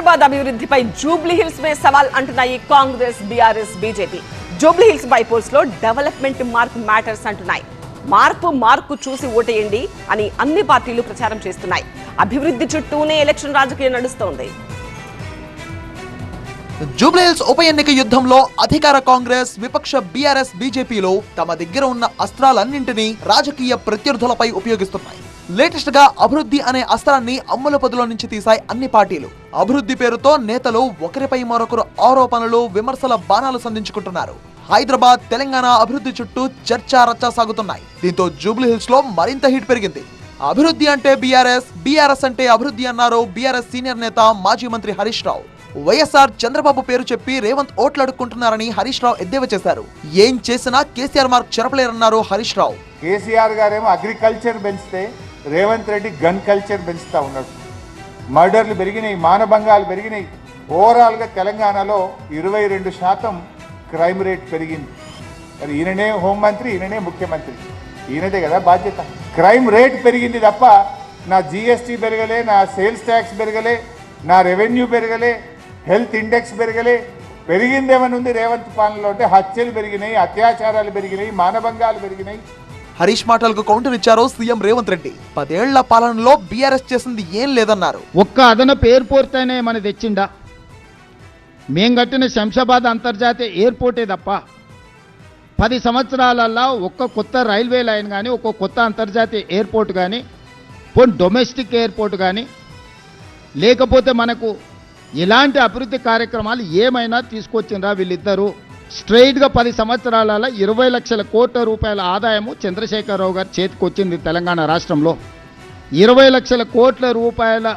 హైదరాబాద్ అభివృద్ధిపై Jubilee hills మే సవాల్ అంటున్నాయి కాంగ్రెస్ బీఆర్ఎస్ బీజేపీ. జూబ్లీ హిల్స్ బైపోల్స్లో డెవలప్మెంట్ మార్క్ మ్యాటర్స్ అంటున్నాయి. మార్పు మార్కు చూసి ఓటేయండి అని అన్ని పార్టీలు ప్రచారం చేస్తున్నాయి. అభివృద్ధి చుట్టూనే ఎలక్షన్ రాజకీయం నడుస్తోంది. జూబ్లీహిల్స్ ఉప ఎన్నిక యుద్ధంలో అధికార కాంగ్రెస్ విపక్ష బీఆర్ఎస్ బీజేపీలో తమ దగ్గర ఉన్న అస్త్రాలన్నింటినీ రాజకీయ ప్రత్యర్థులపై ఉపయోగిస్తున్నాయి. లేటెస్ట్గా అభివృద్ధి అనే అస్త్రాన్ని అమ్ముల పదులో నుంచి తీశాయి అన్ని పార్టీలు. అభివృద్ధి పేరుతో నేతలు ఒకరిపై మరొకరు ఆరోపణలు విమర్శల బాణాలు సంధించుకుంటున్నారు. హైదరాబాద్ తెలంగాణ అభివృద్ధి చుట్టూ చర్చ రచ్చ సాగుతున్నాయి. దీంతో జూబ్లీహిల్స్లో మరింత హీట్ పెరిగింది. అభివృద్ధి అంటే బీఆర్ఎస్ బీఆర్ఎస్ అంటే అభివృద్ధి అన్నారు బీఆర్ఎస్ సీనియర్ నేత మాజీ మంత్రి హరీష్ రావు. వైఎస్ఆర్ చంద్రబాబు పేరు చెప్పి రేవంత్ ఓట్లాడుకుంటున్నారని హరీష్ రావు ఎద్దేవా చేశారు. ఏం చేసినా కేసీఆర్ మార్క్ చెరపలేరన్నారు హరీష్ రావు. కేసీఆర్ గారేమో అగ్రికల్చర్ పెంచితే రేవంత్ రెడ్డి గన్ కల్చర్ పెంచుతూ ఉన్నాడు. మర్డర్లు పెరిగినాయి మానభంగాలు పెరిగినాయి. ఓవరాల్గా తెలంగాణలో ఇరవై రెండు శాతం క్రైమ్ రేట్ పెరిగింది. మరి ఈయననే హోంమంత్రి ఈయననే ముఖ్యమంత్రి. ఈయనదే కదా బాధ్యత. క్రైమ్ రేట్ పెరిగింది తప్ప నా జిఎస్టీ పెరగలే నా సేల్స్ ట్యాక్స్ పెరగలే నా రెవెన్యూ పెరగలే హెల్త్ ఇండెక్స్ పెరగలే. పెరిగిందేమని ఉంది రేవంత్ పాలనలో అంటే హత్యలు పెరిగినాయి అత్యాచారాలు పెరిగినాయి మానభంగాలు పెరిగినాయి. హరీష్ మాటలకు కౌంటర్ ఇచ్చారు సీఎం రేవంత్ రెడ్డి. పదేళ్ళ పాలనలో బీఆర్ఎస్ చేసింది ఏం లేదన్నారు. ఒక్క అదనపు ఎయిర్పోర్ట్ మన తెచ్చిండా? మేం కట్టిన శంషాబాద్ అంతర్జాతీయ ఎయిర్పోర్టే తప్ప పది సంవత్సరాలల్లో ఒక్క కొత్త రైల్వే లైన్ కానీ ఒక్క కొత్త అంతర్జాతీయ ఎయిర్పోర్ట్ కానీ పోనీ డొమెస్టిక్ ఎయిర్పోర్ట్ కానీ లేకపోతే మనకు ఎలాంటి అభివృద్ధి కార్యక్రమాలు ఏమైనా తీసుకొచ్చిండ్రా వీళ్ళిద్దరూ? స్ట్రైట్గా పది సంవత్సరాల ఇరవై లక్షల కోట్ల రూపాయల ఆదాయము చంద్రశేఖరరావు గారి చేతికి వచ్చింది తెలంగాణ రాష్ట్రంలో. ఇరవై లక్షల కోట్ల రూపాయల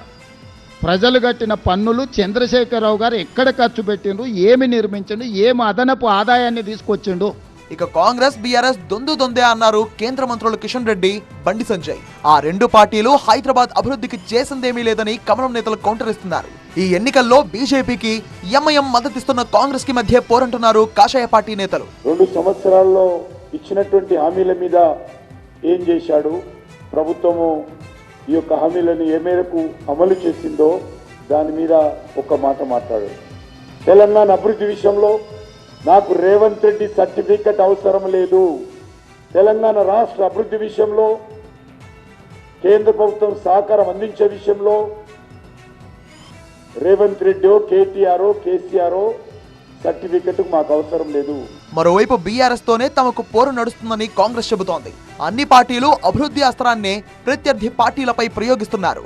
ప్రజలు కట్టిన పన్నులు చంద్రశేఖరరావు గారు ఎక్కడ ఖర్చు పెట్టిండు ఏమి నిర్మించిండు ఏమి అదనపు ఆదాయాన్ని తీసుకొచ్చిండు ఇక కాంగ్రెస్ బీఆర్ఎస్ దొందు దొందే అన్నారు కేంద్ర మంత్రులు కిషన్ రెడ్డి బండి సంజయ్. ఆ రెండు పార్టీలు హైదరాబాద్ అభివృద్ధికి చేసిందేమీ లేదని కమలం నేతలు కౌంటర్ ఇస్తున్నారు. ఈ ఎన్నికల్లో బీజేపీకి ఎంఐఎం మద్దతిస్తున్న కాంగ్రెస్కి మధ్య పోరంటున్నారు కాషాయ పార్టీ నేతలు. రెండు సంవత్సరాల్లో ఇచ్చినటువంటి హామీల మీద ఏం చేశాడు? ప్రభుత్వము ఈ యొక్క హామీలను ఏ మేరకు అమలు చేసిందో దాని మీద ఒక మాట మాట్లాడాడు. తెలంగాణ అభివృద్ధి విషయంలో నాకు రేవంత్ రెడ్డి సర్టిఫికెట్ అవసరం లేదు. తెలంగాణ రాష్ట్ర అభివృద్ధి విషయంలో కేంద్ర ప్రభుత్వం సహకారం అందించే విషయంలో రేవంత్ రెడ్డి కేటీఆర్ కేసీఆర్ సర్టిఫికెట్ మాకు అవసరం లేదు. మరోవైపు బీఆర్ఎస్ తోనే తమకు పోరు నడుస్తుందని కాంగ్రెస్ చెబుతోంది. అన్ని పార్టీలు అభివృద్ధి అస్త్రాన్నే ప్రత్యర్థి పార్టీలపై ప్రయోగిస్తున్నారు.